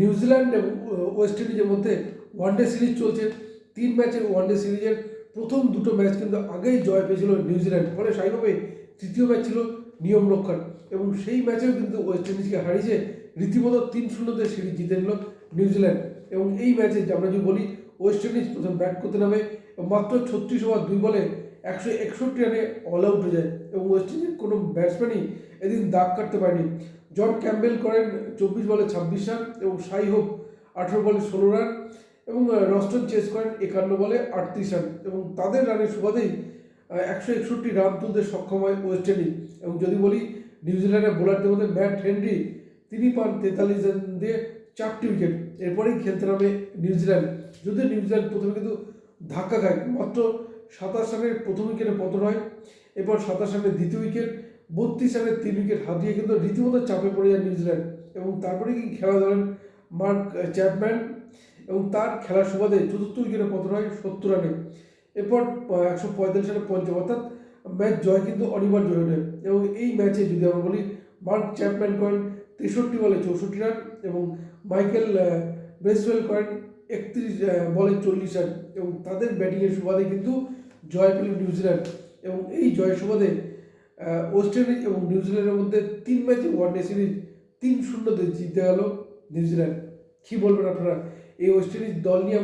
New Zealand এবং West ইন্ডিজের মধ্যে ওয়ানডে সিরিজ চলছে, তিন ম্যাচের ওয়ানডে সিরিজের প্রথম দুটো ম্যাচ কিন্তু আগেই জয় পেয়েছিল নিউজিল্যান্ড, ফলে স্বাভাবিকভাবে তৃতীয় ম্যাচ ছিল নিয়ম রক্ষার। এবং সেই ম্যাচেও কিন্তু ওয়েস্ট ইন্ডিজকে হারিয়েছে, রীতিমতো তিন শূন্যতে সিরিজ জিতে নিল নিউজিল্যান্ড। এবং এই ম্যাচে আমরা যদি বলি, ওয়েস্ট ইন্ডিজ প্রথম ব্যাট করতে নামে মাত্র ছত্রিশ ওভার দুই বলে একশো একষট্টি রানে অল আউট হয়ে যায়। এবং ওয়েস্ট ইন্ডিজের কোনো ব্যাটসম্যানই এদিন দাগ কাটতে পারেনি। জন ক্যাম্বেল করেন চব্বিশ বলে ছাব্বিশ রান এবং সাই হোপ আঠেরো বলে ষোলো রান এবং রস্টন চেস করেন একান্ন বলে আটত্রিশ রান এবং তাদের রানের সুবাদেই একশো একষট্টি রান তুলতে সক্ষম হয় ওয়েস্ট ইন্ডিজ। এবং যদি বলি নিউজিল্যান্ডের বোলারদের মধ্যে ম্যাট হেনরি, তিনি পান তেতাল্লিশ রান দিয়ে চারটি উইকেট। এরপরেই খেলতে নামে নিউজিল্যান্ড যদিও নিউজিল্যান্ড প্রথমে কিন্তু ধাক্কা খায়, মাত্র সাতাশ রানের প্রথম উইকেটে পতন হয়। এরপর সাতাশ রানের দ্বিতীয় উইকেট বত্রিশ রানের তিন উইকেট হারিয়ে কিন্তু রীতিমতো চাপে পড়ে যায় নিউজিল্যান্ড এবং তারপরে কি খেলা ধরেন মার্ক চ্যাপম্যান এবং তার খেলার সুবাদে চতুর্থ উইকেটে পতন হয়? সত্তর রানে। এরপর একশো পঁয়তাল্লিশ রানে পঞ্চম, অর্থাৎ ম্যাচ জয় কিন্তু অনিবার্য হয়ে ওঠে। এবং এই ম্যাচে যদি আমরা বলি, মার্ক চ্যাপম্যান করেন তেষট্টি বলে চৌষট্টি রান এবং মাইকেল ব্রেসওয়েল করেন একত্রিশ বলে চল্লিশ রান এবং তাদের ব্যাটিংয়ের সুবাদে কিন্তু জয় পেল নিউজিল্যান্ড এবং এই জয়ের সুবাদে ওয়েস্ট ইন্ডিজ এবং নিউজিল্যান্ডের মধ্যে তিন ম্যাচে ওয়ানডে সিরিজ তিন শূন্যতে জিতে গেল নিউজিল্যান্ড কী বলবেন আপনারা? এই ওয়েস্ট ইন্ডিজ দল নিয়ে